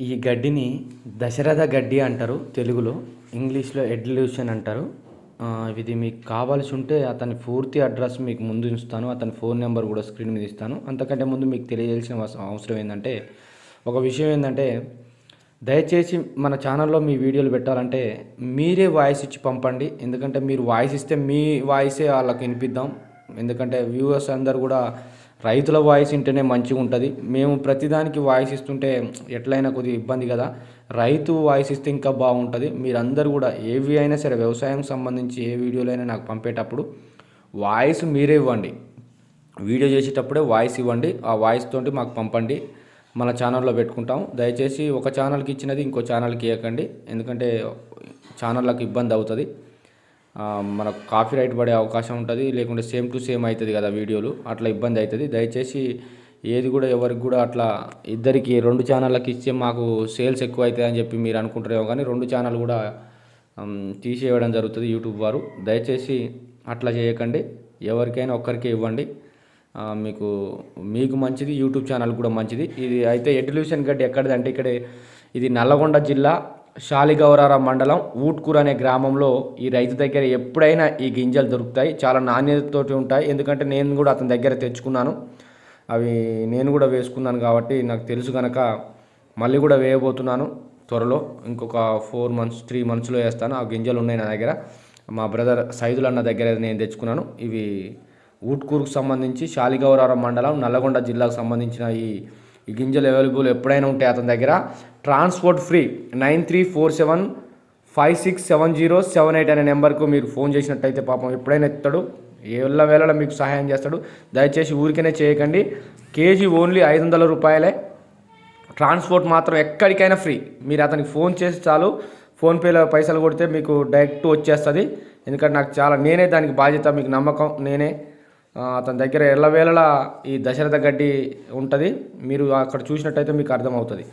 ఈ గడ్డిని దశరథ గడ్డి అంటారు తెలుగులో. ఇంగ్లీష్లో ఎడ్ల్యూషన్ అంటారు. ఇది మీకు కావాల్సి ఉంటే అతని పూర్తి అడ్రస్ మీకు ముందు ఇస్తాను. అతని ఫోన్ నెంబర్ కూడా స్క్రీన్ మీద ఇస్తాను. అంతకంటే ముందు మీకు తెలియజేయాల్సిన అవసరం ఏంటంటే ఒక విషయం ఏంటంటే దయచేసి మన ఛానల్లో మీ వీడియోలు పెట్టాలంటే మీరే వాయిస్ ఇచ్చి పంపండి. ఎందుకంటే మీరు వాయిస్ ఇస్తే మీ వాయిసే వాళ్ళకి వినిపిద్దాం. ఎందుకంటే వ్యూవర్స్ అందరు కూడా రైతుల వాయిస్ వింటేనే మంచిగా ఉంటుంది. మేము ప్రతిదానికి వాయిస్ ఇస్తుంటే ఎట్లయినా కొద్దిగా ఇబ్బంది కదా. రైతు వాయిస్ ఇస్తే ఇంకా బాగుంటుంది. మీరందరూ కూడా ఏవి అయినా సరే వ్యవసాయం సంబంధించి ఏ వీడియోలైనా నాకు పంపేటప్పుడు వాయిస్ మీరే ఇవ్వండి. వీడియో చేసేటప్పుడే వాయిస్ ఇవ్వండి. ఆ వాయిస్ తోటి మాకు పంపండి. మన ఛానల్లో పెట్టుకుంటాం. దయచేసి ఒక ఛానల్కి ఇచ్చినది ఇంకో ఛానల్కి ఇవ్వకండి ఎందుకంటే ఛానళ్ళకి ఇబ్బంది అవుతుంది. మనకు కాపీ రైట్ పడే అవకాశం ఉంటుంది లేకుంటే సేమ్ టు సేమ్ అవుతుంది కదా వీడియోలు అట్లా ఇబ్బంది అవుతుంది. దయచేసి ఏది కూడా ఎవరికి కూడా అట్లా ఇద్దరికి రెండు ఛానళ్ళకి ఇస్తే మాకు సేల్స్ ఎక్కువ అవుతాయి అని చెప్పి మీరు అనుకుంటారేమో కానీ రెండు ఛానల్ కూడా తీసేయడం జరుగుతుంది యూట్యూబ్ వారు. దయచేసి అట్లా చేయకండి. ఎవరికైనా ఒక్కరికే ఇవ్వండి. మీకు మీకు మంచిది యూట్యూబ్ ఛానల్ కూడా మంచిది. ఇది అయితే ఎడ్యుల్యూషన్ గడ్డి ఎక్కడిది అంటే ఇక్కడ ఇది నల్లగొండ జిల్లా శాలిగౌరార మండలం ఊట్కూర్ అనే గ్రామంలో ఈ రైతు దగ్గర ఎప్పుడైనా ఈ గింజలు దొరుకుతాయి. చాలా నాణ్యతతోటి ఉంటాయి. ఎందుకంటే నేను కూడా అతని దగ్గర తెచ్చుకున్నాను. అవి నేను కూడా వేసుకున్నాను కాబట్టి నాకు తెలుసు కనుక మళ్ళీ కూడా వేయబోతున్నాను త్వరలో. ఇంకొక ఫోర్ మంత్స్ త్రీ మంత్స్లో వేస్తాను. ఆ గింజలు ఉన్నాయి నా దగ్గర. మా బ్రదర్ సైదులు అన్న దగ్గర నేను తెచ్చుకున్నాను. ఇవి ఊట్కూరుకు సంబంధించి శాలిగౌరారం మండలం నల్లగొండ జిల్లాకు సంబంధించిన ఈ ఈ గింజలు అవైలబుల్ ఎప్పుడైనా ఉంటాయి అతని దగ్గర. Transport free nine three four seven five six seven zero seven eight అనే నెంబర్కు మీరు ఫోన్ చేసినట్టయితే పాపం ఎప్పుడైనా ఎత్తాడు ఏళ్ళ వేళలో మీకు సహాయం చేస్తాడు దయచేసి ఊరికనే చేయకండి. కేజీ ఓన్లీ ఐదు వందల రూపాయలే. ట్రాన్స్పోర్ట్ మాత్రం ఎక్కడికైనా ఫ్రీ. మీరు అతనికి ఫోన్ చేసి చాలు ఫోన్పేలో పైసలు కొడితే మీకు డైరెక్ట్ వచ్చేస్తుంది. ఎందుకంటే నాకు చాలా నేనే దానికి బాధ్యత మీకు నమ్మకం నేనే. అతని దగ్గర ఎల్లవేళలా ఈ దశరథ గడ్డి ఉంటుంది. మీరు అక్కడ చూసినట్టయితే మీకు అర్థమవుతుంది.